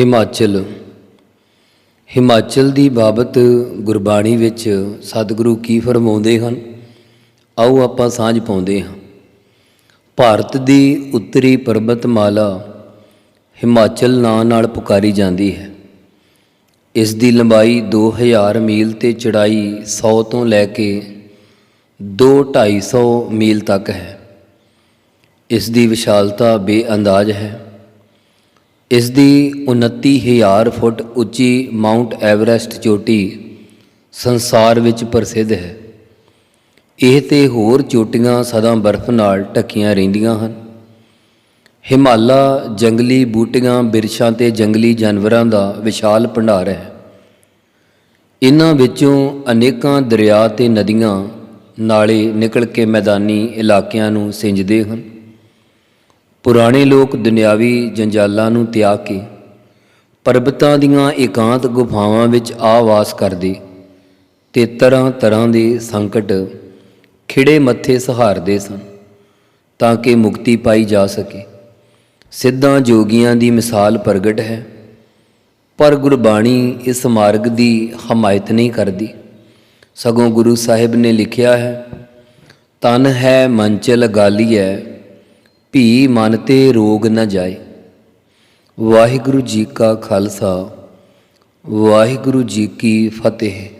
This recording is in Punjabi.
ਹਿਮਾਚਲ। ਹਿਮਾਚਲ ਦੀ ਬਾਬਤ ਗੁਰਬਾਣੀ ਵਿੱਚ ਸਤਿਗੁਰੂ ਕੀ ਫਰਮਾਉਂਦੇ ਹਨ? ਆਓ ਆਪਾਂ ਸਾਂਝ ਪਾਉਂਦੇ ਹਾਂ। ਭਾਰਤ ਦੀ ਉੱਤਰੀ ਪਰਬਤਮਾਲਾ ਹਿਮਾਚਲ ਨਾਂ ਨਾਲ ਪੁਕਾਰੀ ਜਾਂਦੀ ਹੈ। ਇਸ ਦੀ ਲੰਬਾਈ 2000 ਮੀਲ ਤੇ ਚੜਾਈ 100 ਤੋਂ ਲੈ ਕੇ 2-250 ਮੀਲ ਤੱਕ ਹੈ। ਇਸ ਦੀ ਵਿਸ਼ਾਲਤਾ ਬੇਅੰਦਾਜ਼ ਹੈ। ਇਸ ਦੀ 29000 ਫੁੱਟ ਉੱਚੀ ਮਾਊਂਟ ਐਵਰੈਸਟ ਚੋਟੀ ਸੰਸਾਰ ਵਿੱਚ ਪ੍ਰਸਿੱਧ ਹੈ। ਇਹ ਤੇ ਹੋਰ ਚੋਟੀਆਂ ਸਦਾ ਬਰਫ਼ ਨਾਲ ਢੱਕੀਆਂ ਰਹਿੰਦੀਆਂ ਹਨ। ਹਿਮਾਲਾ ਜੰਗਲੀ ਬੂਟੀਆਂ ਬਿਰਸ਼ਾਂ ਤੇ ਜੰਗਲੀ ਜਾਨਵਰਾਂ ਦਾ ਵਿਸ਼ਾਲ ਭੰਡਾਰ ਹੈ। ਇਹਨਾਂ ਵਿੱਚੋਂ ਅਨੇਕਾਂ ਦਰਿਆ ਤੇ ਨਦੀਆਂ ਨਾਲੇ ਨਿਕਲ ਕੇ ਮੈਦਾਨੀ ਇਲਾਕਿਆਂ ਨੂੰ ਸਿੰਜਦੇ ਹਨ। ਪੁਰਾਣੇ ਲੋਕ ਦੁਨਿਆਵੀ ਜੰਜਾਲਾਂ ਨੂੰ ਤਿਆਗ ਕੇ ਪਰਬਤਾਂ ਦੀਆਂ ਇਕਾਂਤ ਗੁਫਾਵਾਂ ਵਿੱਚ ਆ ਵਾਸ ਕਰਦੇ ਤੇ ਤਰ੍ਹਾਂ ਤਰ੍ਹਾਂ ਦੇ ਸੰਕਟ ਖਿੜੇ ਮੱਥੇ ਸਹਾਰਦੇ ਸਨ ਤਾਂ ਕਿ ਮੁਕਤੀ ਪਾਈ ਜਾ ਸਕੇ। ਸਿੱਧਾਂ ਜੋਗੀਆਂ ਦੀ ਮਿਸਾਲ ਪ੍ਰਗਟ ਹੈ, ਪਰ ਗੁਰਬਾਣੀ ਇਸ ਮਾਰਗ ਦੀ ਹਮਾਇਤ ਨਹੀਂ ਕਰਦੀ। ਸਗੋਂ ਗੁਰੂ ਸਾਹਿਬ ਨੇ ਲਿਖਿਆ ਹੈ, ਤਨ ਹੈ ਮੰਚਲ ਗਾਲੀਐ ਭੀ ਮਨ ਤੇ ਰੋਗ ਨਾ ਜਾਏ। ਵਾਹਿਗੁਰੂ ਜੀ ਕਾ ਖਾਲਸਾ ਵਾਹਿਗੁਰੂ ਜੀ ਕੀ ਫਤਿਹ।